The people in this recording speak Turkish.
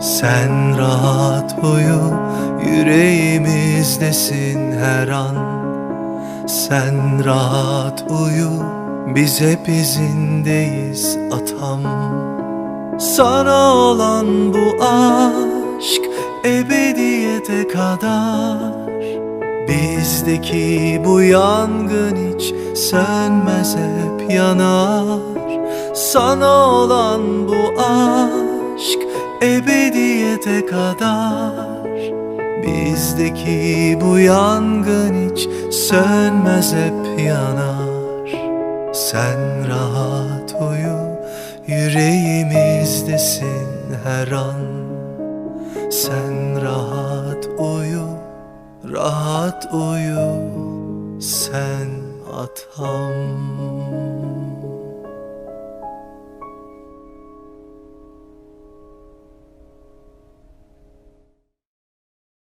Sen rahat uyu yüreğimizdesin her an. Sen rahat uyu biz hep izindeyiz atam. Sana olan bu aşk ebediyete kadar. Bizdeki bu yangın hiç sönmez hep yanar. Sana olan bu aşk ebediyete kadar. Bizdeki bu yangın hiç sönmez hep yanar. Sen rahat uyu yüreğimizdesin her an. Sen rahat uyu Rahat uyu sen atam